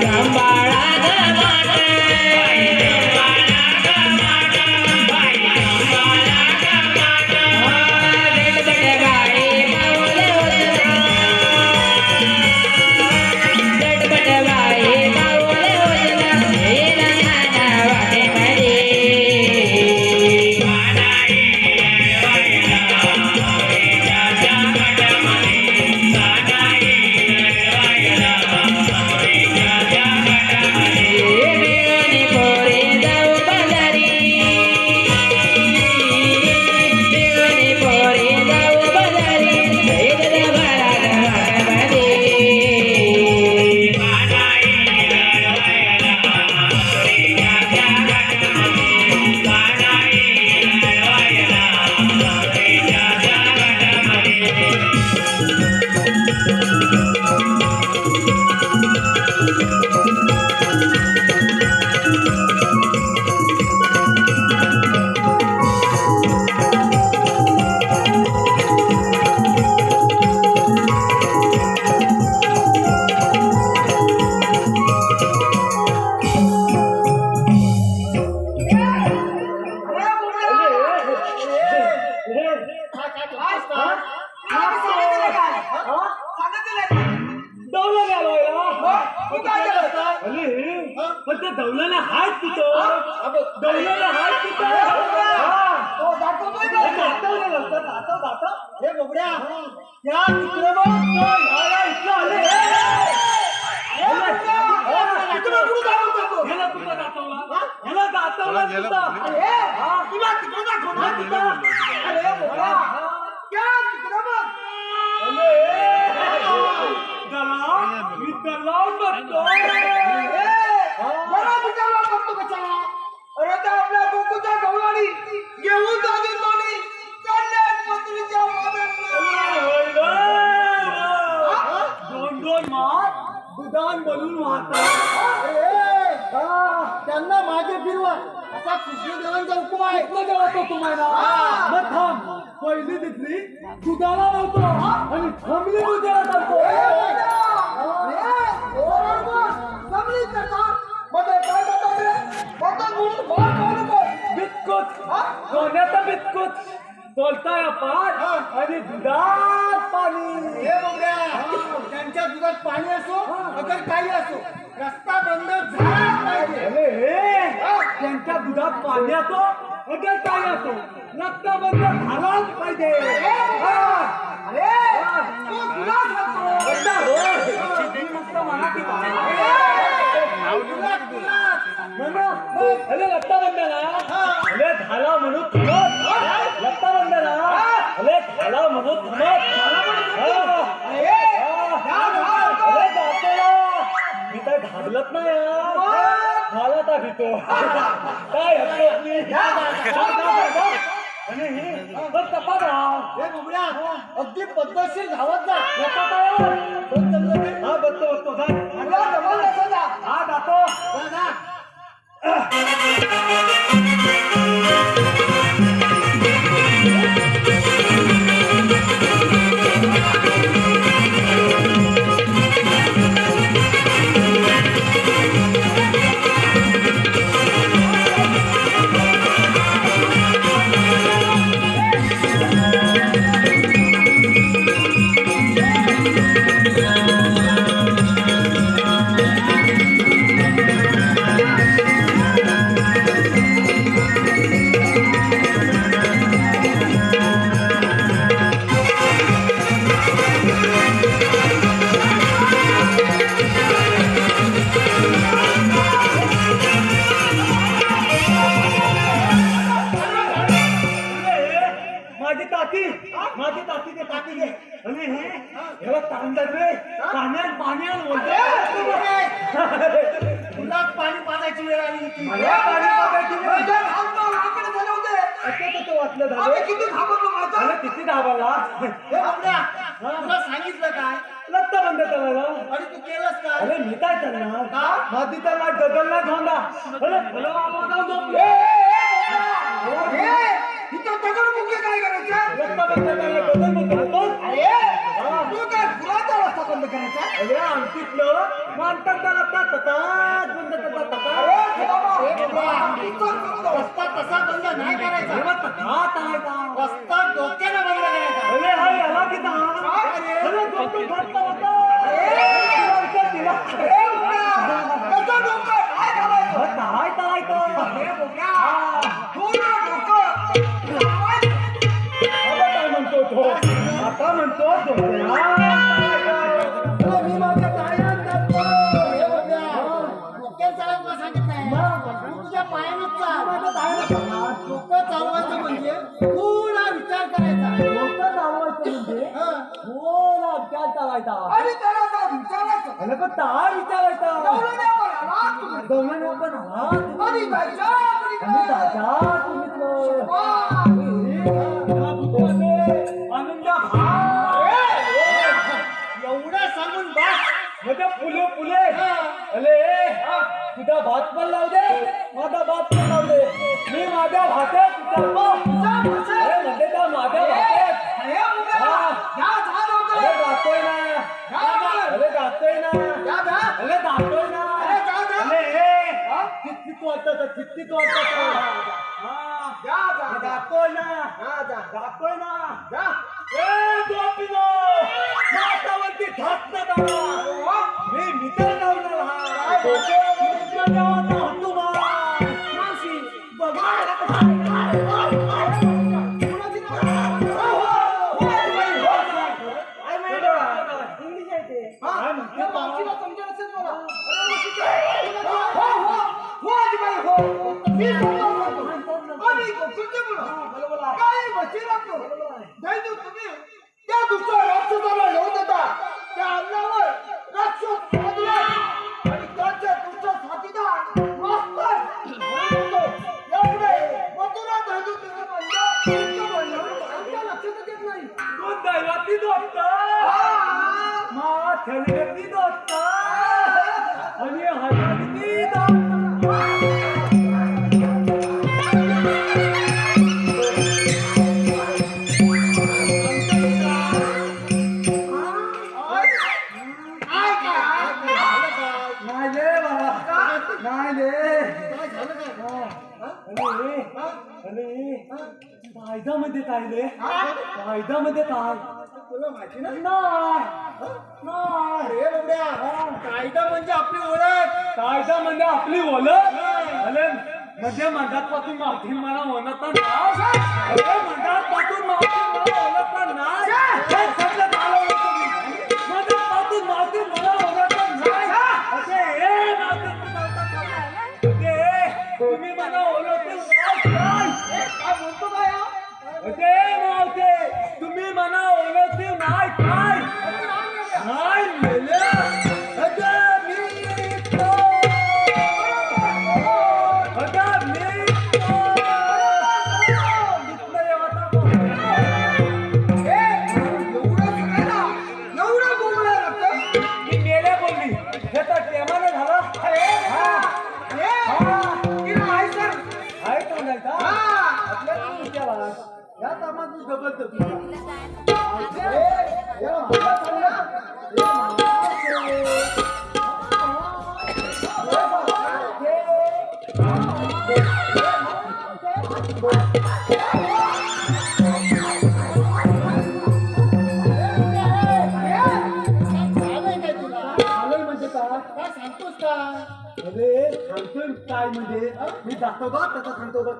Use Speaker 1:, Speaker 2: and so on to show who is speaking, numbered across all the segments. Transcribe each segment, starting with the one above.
Speaker 1: Caramba! तिथं?
Speaker 2: अरे त्या तिकडे बघ.
Speaker 1: दलाल, मी दलाल.
Speaker 2: ए, जरा विचारला बघतो कशाला? अरे त्या आपल्या गोकुळच्या गवळणी घेऊन जागी कोणी चालल्यात मंत्रीच्या मागे.
Speaker 1: होय गं. दोन दोन मास दुधान बनून वाहतात
Speaker 2: अरे, त्यांना मागे फिरवा असा कृष्णदेवांचा हुकुम आहे
Speaker 1: इथलं जेवतो तुम्हाला
Speaker 2: हा.
Speaker 1: मग थांब पहिली तिथली दुधाला लावतो आणि थांबली दुधाला चालतो
Speaker 2: ए, बघड्या, अरे, ओरडून जमली करता. मध्ये काय करता ते? बघा म्हणून मार खाऊ नको.
Speaker 1: बिस्कुट? सोन्याचा बिस्कुट बोलताय पाठ आणि दुधात पाणी
Speaker 2: हे बघड्या, त्यांच्या दुधात पाणी असो अगर काही असो रस्ता बंद झाला पाहिजे.
Speaker 1: अरे हे त्यांच्या दुधात पाणी असो अगर काय असो रस्ता बंद झालाच पाहिजे। हा.
Speaker 2: अरे तू
Speaker 1: बंद हो. मराठी अरे बंदाला अरे झाला म्हणून अरे झाला म्हणून.
Speaker 2: अरे.
Speaker 1: मी तर घाबरत नाही यार. मला तर भीतो काय हरकत नाही. आणि हे बघ.
Speaker 2: हे बुबड्या अगदी पद्धतशीर धावत जा?
Speaker 1: हा बघतो बघतो जा
Speaker 2: अरे जमलं तसं जा
Speaker 1: हा जातो
Speaker 2: जा,
Speaker 1: माझी ताती दे ताती दे आणि हे ह्याला तांदळ रे पाण्यात पाण्यात
Speaker 2: ए,
Speaker 1: बोलतो
Speaker 2: बुबडे, तुला पाणी पाजायची वेळ आली होती
Speaker 1: मला पाणी पाजायची वेळ आली.
Speaker 2: अरे, थांबतो, आकडे झाले
Speaker 1: वाटलं झालं
Speaker 2: किती
Speaker 1: धावाला
Speaker 2: हे तुला सांगितलं काय
Speaker 1: लत्ता बंद करायला
Speaker 2: आणि तू केलंस काय
Speaker 1: अरे मी काय करणार
Speaker 2: का?
Speaker 1: मातीचा लाट गगनला झोंडा अरे मला आवाज
Speaker 2: ए, ए, ए, करायचं
Speaker 1: होतो
Speaker 2: अरे तू काय फुलाचा रस्ता बंद करायचा
Speaker 1: अरे अंकितलं मानतात त्याला ततात बंद करतात
Speaker 2: रस्ता तसा बंद नाही करायचा रस्ता बंद करायचा
Speaker 1: अरे हा याला
Speaker 2: अरे.
Speaker 1: डोकं होतं.
Speaker 2: कसं डोकं काय
Speaker 1: काय करायचं? काय म्हणतो तो आता म्हणतो मी माझ्या
Speaker 2: तुझ्या चालवायचं म्हणजे थोडा विचार करायचा
Speaker 1: चालवायचं म्हणजे थोडा विचार करायचा
Speaker 2: आणि त्याला विचारायचं
Speaker 1: अरे पण विचारायचा पण हा तुम्ही- तुम्ही
Speaker 2: एवढं सांगून बस.
Speaker 1: म्हणजे फुले फुले. अरे तुझा भात पण लाव दे. माझा भात पण लाव दे. मी माझ्या भात्यात म्हणजे त्या माझ्या भात्यात अरे जातोय ना. अरे जातोय ना. अरे जातोय ना.
Speaker 2: अरे जा, जा.
Speaker 1: किती तू आता वाटत हा
Speaker 2: अरे
Speaker 1: कायद्यामध्ये काय रे? कायद्यामध्ये काय?
Speaker 2: तुला माहिती ना?
Speaker 1: नाही. नाही.
Speaker 2: अरे बाबड्या कायदा म्हणजे आपली ओळख.
Speaker 1: कायदा म्हणजे आपली ओळख? अरे म्हणजे मंदात मावठी मला म्हणत नाही. पासून मावठी मला ओळखत नाही. अरे सांगतोय काय म्हणजे मी जातो बघ सांगतो बघ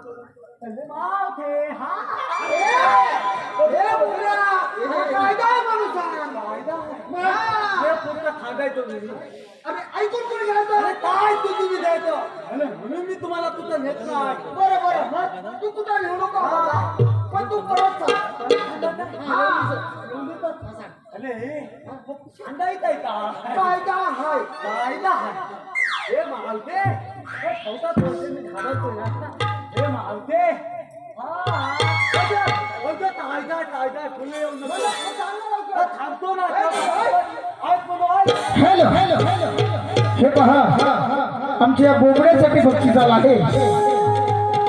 Speaker 1: सांगायचो मी
Speaker 2: अरे ऐकून कोणी घ्यायचं
Speaker 1: काय तू तुम्ही द्यायचं म्हणून मी तुम्हाला तुझं नेत नाही.
Speaker 2: बरं बरं मग तू कुठं नेऊ नको? पण तू परत हा.
Speaker 1: का?
Speaker 2: कायदा हाय.
Speaker 1: कायदा आहे हे मालते हे ठेवतात म्हणजे मी घाबरतो ना. हे मालते हा कायदा कायदा हा, थांबतो ना.
Speaker 3: Hello hello. हे पहा आमच्या या बोबड्यासाठी बक्षीस आला आहे.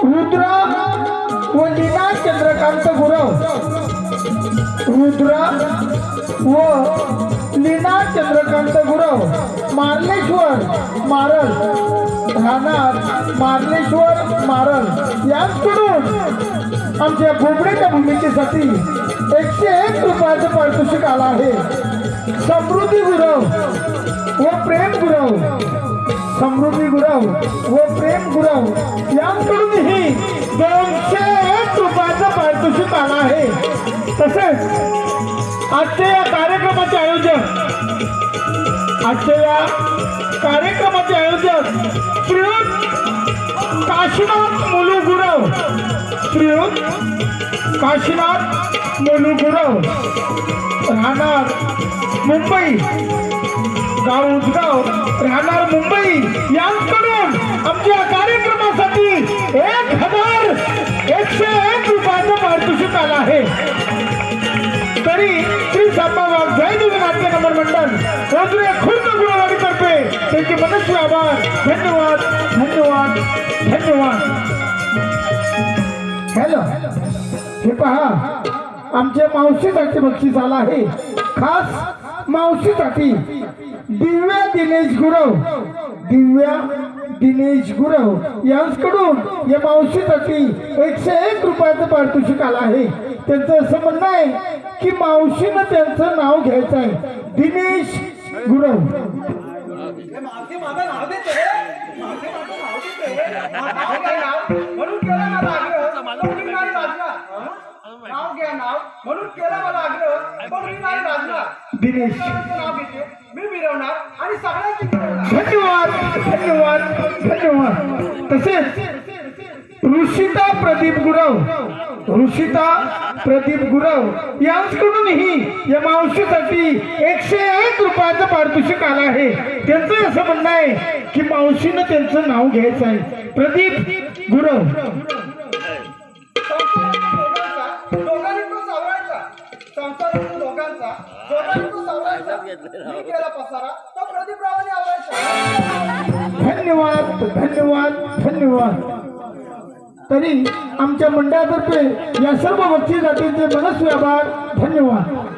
Speaker 3: रुद्र व लीना चंद्रकांत गुरव. रुद्र व लीना चंद्रकांत गुरव. मार्लेश्वर मारल. राहणार मार्लेश्वर मारल. यांकडून आमच्या बोबडेच्या भूमिकेसाठी एकशे एक रुपयाचं पारितोषिक आलं आहे. समृद्धी गुरव समृद्धी गुराव व प्रेम गुराव यांकडूनही दोनशे रुपयाचं पारितोषिक आलं आहे. तसेच आजच्या या कार्यक्रमाचे आयोजक आजच्या या कार्यक्रमाचे आयोजक श्रीयुत काशीनाथ मुलू गुराव. श्रीयुत काशीनाथ मुलू गुराव. राहणार मुंबई गाव उजगाव राहणार मुंबई. यांकडून आमच्या कार्यक्रमासाठी एक हजार एकशे एक रुपयाचं पारितोषिक आलं आहे. तरी श्री सापाबाग जयदेवी नाट्य नंबर मंडळ रोजरे खुर्द गुरुवारीतर्फे त्यांचे मनस्वी आभार. धन्यवाद धन्यवाद धन्यवाद. हॅलो. हे पहा आमच्या मावशीसाठी बक्षीस आला आहे. खास मावशीसाठी दिव्या दिनेश गुरव. दिव्या दिनेश गुरव यांच्याकडून या मावशीसाठी एकशे एक रुपयाचं पारितोषिक आलं आहे. त्यांचं असं म्हणणं आहे की मावशीनं त्यांचं नाव घ्यायचं आहे. दिनेश
Speaker 4: गुरव. दिनेश.
Speaker 2: मी मिरवणार आणि
Speaker 4: धन्यवाद धन्यवाद धन्यवाद. तसेच ऋषिता प्रदीप गुरव ऋषिता प्रदीप गुरव यांच्याकडूनही या मावशीसाठी एकशे एक रुपयाचं पारितोषिक आलं आहे. त्यांचं असं म्हणणं आहे की मावशीनं त्यांचं नाव घ्यायचं आहे. प्रदीप गुरव.
Speaker 2: मी केला पसारा. तो प्रदीपरावाने आवरायचा.
Speaker 4: धन्यवाद धन्यवाद धन्यवाद. तरी आमच्या मंडळातर्फे या सर्व भक्ती जातींचे मनस्वी आभार धन्यवाद.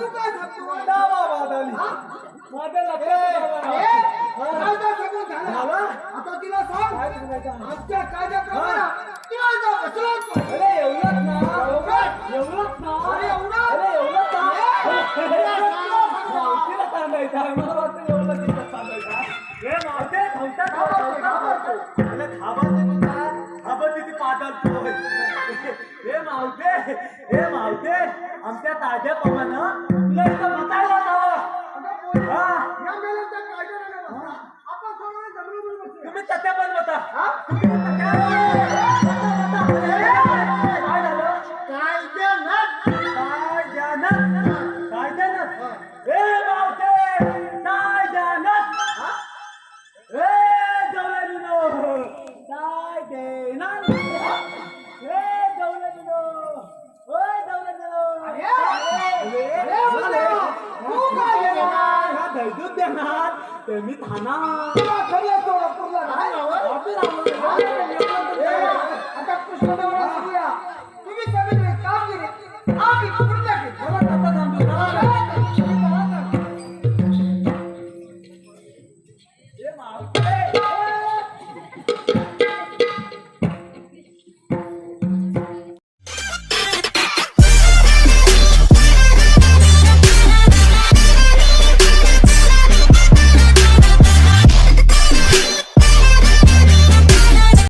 Speaker 5: तू
Speaker 2: काय
Speaker 1: सांगतो डावा वाद
Speaker 2: आली.
Speaker 1: माझ्या लक्षात
Speaker 2: कायदा सगळं हे. माझे थांबता थांबता थांबता.
Speaker 1: अरे थांबायचं पण काय? हे मावते हे मावते. आमच्या ताज्या पमानं तुला इथं बसायला तुम्ही त्याच्या पण बसा दूध देणार तर मी थाना.
Speaker 2: खरी सोलापूरला
Speaker 1: नाही